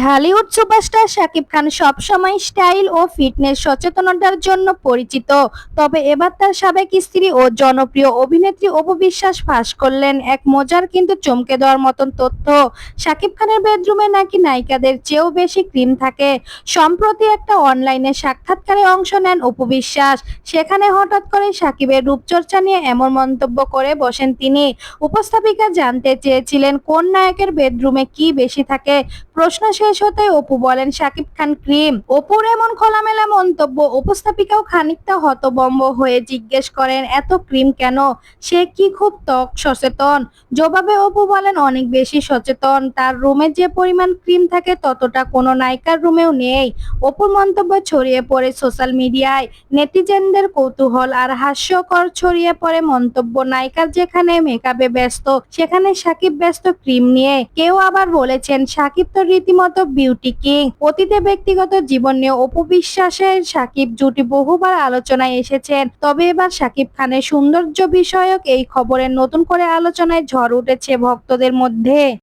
Dhallywood superstar Shakib Khan সবসময় style ও fitness সচেতনতার জন্য পরিচিত। তবে এবার তার সাবেক স্ত্রী ও জনপ্রিয় অভিনেত্রী অপু বিশ্বাস ফাঁস করলেন এক মজার কিন্তু চমকে দেওয়ার মতন তথ্য। শাকিব খানের বেডরুমে নাকি নায়িকাদের চেয়েও বেশি ক্রিম থাকে। সম্প্রতি একটা অনলাইনে সাক্ষাৎকারে অংশ নেন অপু বিশ্বাস। সেখানে হঠাৎ করে সাকিবের রূপচর্চা নিয়ে এমন মন্তব্য করে বসেন তিনি। উপস্থাপিকা জানতে চেয়েছিলেন কোন নায়কের বেডরুমে কি বেশি থাকে। প্রশ্ন শেষ হতে অপু বলেন, শাকিব খান ক্রিম। অপুর এমন খোলামেলা মন্তব্য উপস্থাপিকাও খানিকটা হতবম্ব হয়ে জিজ্ঞেস করেন, এত ক্রিম কেন? সে কি খুব ত্বক সচেতন? জবাবে অপু বলেন, অনেক বেশি সচেতন। তার রুমে যে পরিমাণ ক্রিম থাকে ততটা কোনো নায়িকার রুমেও নেই। অপুর মন্তব্য ছড়িয়ে পড়ে সোশ্যাল মিডিয়ায়। নেটিজেনদের কৌতূহল আর হাস্যকর ছড়িয়ে পড়ে মন্তব্য নায়িকার যেখানে মেকআপে ব্যস্ত, সেখানে সাকিব ব্যস্ত ক্রিম নিয়ে। কেউ আবার বলেছেন সাকিব তো রীতিমতো বিউটি কিং। অতীতে ব্যক্তিগত জীবন নিয়ে অপু বিশ্বাসের সাকিব জুটি বহুবার আলোচনায় এসেছেন। তবে এবার সাকিব খানের সৌন্দর্য বিষয়ক এই খবরের নতুন করে আলোচনায় ঝড় উঠেছে ভক্তদের মধ্যে।